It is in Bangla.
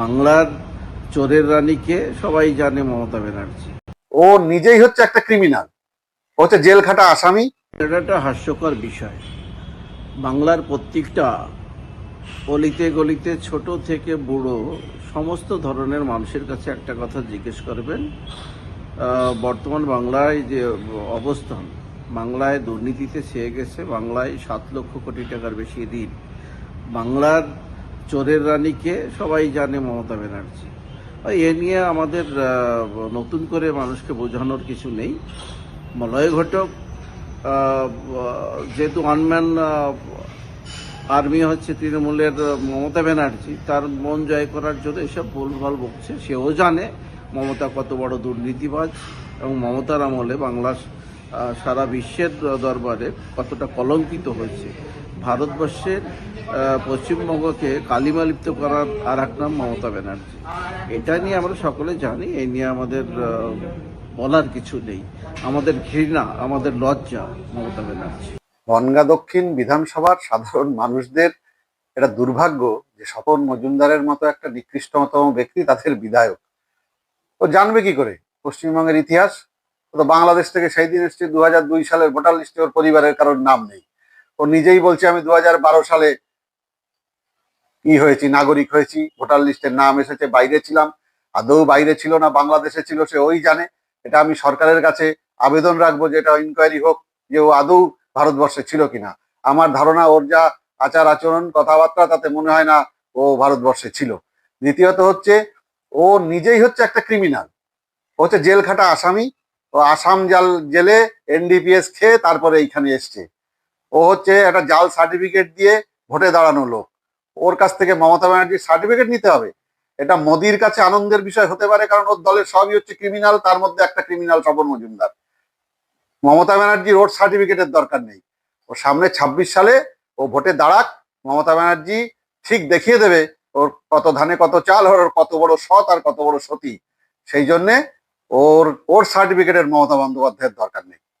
বাংলার চোরের রানীকে সবাই জানে মমতা ব্যানার্জি। ও নিজেই হচ্ছে একটা ক্রিমিনাল হচ্ছে জেল খাটা আসামি। এটা একটা হাস্যকর বিষয়। বাংলার প্রত্যেকটা অলিতে গলিতে ছোট থেকে বুড়ো সমস্ত ধরনের মানুষের কাছে একটা কথা জিজ্ঞেস করবেন। বর্তমান বাংলায় যে অবস্থান বাংলায় দুর্নীতিতে ছেয়ে গেছে বাংলায় সাত লক্ষ কোটি টাকার বেশি ঋণ। বাংলার চোরের রানীকে সবাই জানে মমতা ব্যানার্জি। এ নিয়ে আমাদের নতুন করে মানুষকে বোঝানোর কিছু নেই। মলয় ঘটক যেহেতু আনম্যান আর্মি হচ্ছে তৃণমূলের মমতা ব্যানার্জি, তার মন জয় করার জন্য এসব ভুলভাল বকছে। সেও জানে মমতা কত বড় দুর্নীতিবাজ এবং মমতার আমলে বাংলা সারা বিশ্বের দরবারে কতটা কলঙ্কিত হয়েছে। ভারতবর্ষের পশ্চিমবঙ্গকে কালিমালিপ্ত করার আর এক নাম মমতা ব্যানার্জি। এটা নিয়ে আমরা সকলে জানি, এই নিয়ে আমাদের বলার কিছু নেই। আমাদের ঘৃণা, আমাদের লজ্জা মমতা ব্যানার্জি। বনগা দক্ষিণ বিধানসভার সাধারণ মানুষদের এটা দুর্ভাগ্য যে স্বপন মজুমদারের মতো একটা নিকৃষ্টতম ব্যক্তি তাদের বিধায়ক। ও জানবে কি করে? পশ্চিমবঙ্গের ইতিহাস তো বাংলাদেশ থেকে সেই দিন এসছে দু সালের ভোটার লিস্টে ওর পরিবারের কারোর নাম নেই। ও নিজেই বলছে, আমি দু হাজার বারো সালে কি হয়েছি, নাগরিক হয়েছি, ভোটার লিস্টের নাম এসেছে, বাইরে ছিলাম, আদৌ বাইরে ছিল না, বাংলাদেশে ছিল, সে ওই জানে। এটা আমি সরকারের কাছে আবেদন রাখব যে এটা ইনকোয়ারি হোক যে ও আদৌ ভারতবর্ষে ছিল কিনা। আমার ধারণা, ওর যা আচার আচরণ, কথাবার্তা, তাতে মনে হয় না ও ভারতবর্ষে ছিল। দ্বিতীয়ত হচ্ছে, ও নিজেই হচ্ছে একটা ক্রিমিনাল হচ্ছে জেল খাটা আসামি। ও আসাম জাল জেলে এনডিপিএস খেয়ে তারপরে এইখানে এসছে। ও হচ্ছে একটা জাল সার্টিফিকেট দিয়ে ভোটে দাঁড়ানো লোক। ওর কাছ থেকে মমতা ব্যানার্জির সার্টিফিকেট নিতে হবে। এটা মোদির কাছে আনন্দের বিষয় হতে পারে, কারণ ওর দলের সবই হচ্ছে ক্রিমিনাল তার মধ্যে একটা ক্রিমিনাল স্বপন মজুমদার। মমতা ব্যানার্জির ওর সার্টিফিকেটের দরকার নেই। ও সামনে ছাব্বিশ সালে ও ভোটে দাঁড়াক, মমতা ব্যানার্জি ঠিক দেখিয়ে দেবে ওর কত ধানে কত চাল, ওর কত বড় সৎ আর কত বড় সতী। সেই জন্যে ওর ওর সার্টিফিকেটের মমতা বন্দ্যোপাধ্যায়ের দরকার নেই।